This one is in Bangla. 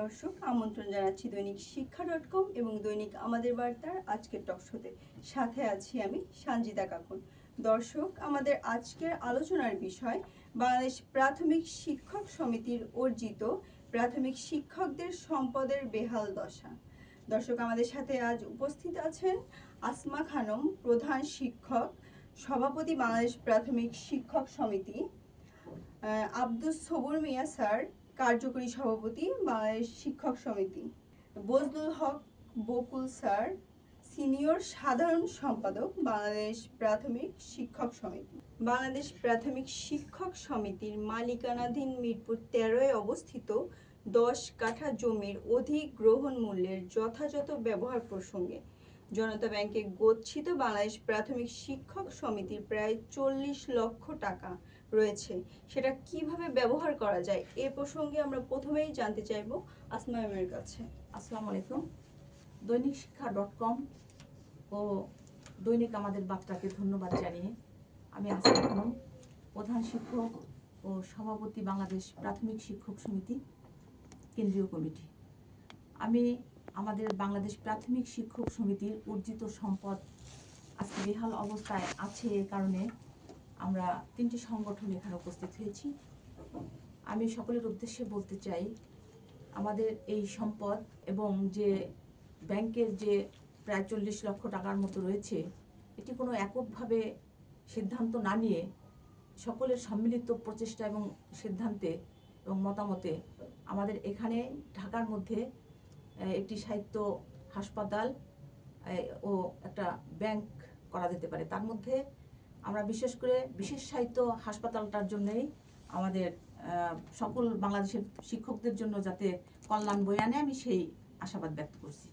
দর্শক, আমন্ত্রণ জানাচ্ছি দৈনিক শিক্ষা ডট কম এবং দৈনিক আমাদের বার্তার আজকের টকশোতে সাথে আছি আমি সানজিদা কাকুন দর্শক, আমাদের আজকের আলোচনার বিষয়, বাংলাদেশ প্রাথমিক শিক্ষক সমিতির অর্জিত প্রাথমিক শিক্ষকদের সম্পদের বেহাল দশা। দর্শক, আমাদের সাথে আজ উপস্থিত আছেন আসমা খানম, প্রধান শিক্ষক, সভাপতি বাংলাদেশ প্রাথমিক শিক্ষক সমিতি আব্দুস সবুর মিয়া স্যার কার্যকরী সভাপতি বাংলাদেশ শিক্ষক সমিতি। বজলুল হক বকুল স্যার, সিনিয়র সাধারণ সম্পাদক, বাংলাদেশ প্রাথমিক শিক্ষক সমিতি। বাংলাদেশ প্রাথমিক শিক্ষক সমিতির মালিকানাধীন মিরপুর তেরোয় অবস্থিত দশ কাঠা জমির অধিগ্রহণ মূল্যের যথাযথ ব্যবহার প্রসঙ্গে জনতা ব্যাংকে গচ্ছিত বাংলাদেশ প্রাথমিক শিক্ষক সমিতির প্রায় চল্লিশ লক্ষ টাকা রয়েছে। সেটা কীভাবে ব্যবহার করা যায় এ প্রসঙ্গে আমরা প্রথমেই জানতে চাইব আসমা কাছে। আসসালামু আলাইকুম। দৈনিক শিক্ষা ডট কম ও দৈনিক আমাদের বার্তাকে ধন্যবাদ জানিয়ে আমি খানম প্রধান শিক্ষক ও সভাপতি বাংলাদেশ প্রাথমিক শিক্ষক সমিতি কেন্দ্রীয় কমিটি। আমি আমাদের বাংলাদেশ প্রাথমিক শিক্ষক সমিতির অর্জিত সম্পদ আজকে বেহাল অবস্থায় আছে এ কারণে আমরা তিনটি সংগঠন এখানে উপস্থিত হয়েছি। আমি সকলের উদ্দেশ্যে বলতে চাই, আমাদের এই সম্পদ এবং যে ব্যাংকের যে প্রায় চল্লিশ লক্ষ টাকার মতো রয়েছে, এটি কোনো এককভাবে সিদ্ধান্ত না নিয়ে সকলের সম্মিলিত প্রচেষ্টা এবং সিদ্ধান্তে এবং মতামতে আমাদের এখানে ঢাকার মধ্যে একটি সাহিত্য হাসপাতাল ও একটা ব্যাংক করা যেতে পারে। তার মধ্যে আমরা বিশেষ করে বিশেষ সাহিত্য হাসপাতালটার জন্যেই আমাদের সকল বাংলাদেশের শিক্ষকদের জন্য যাতে কল্যাণ বয়ে আনে, আমি সেই আশাবাদ ব্যক্ত করছি।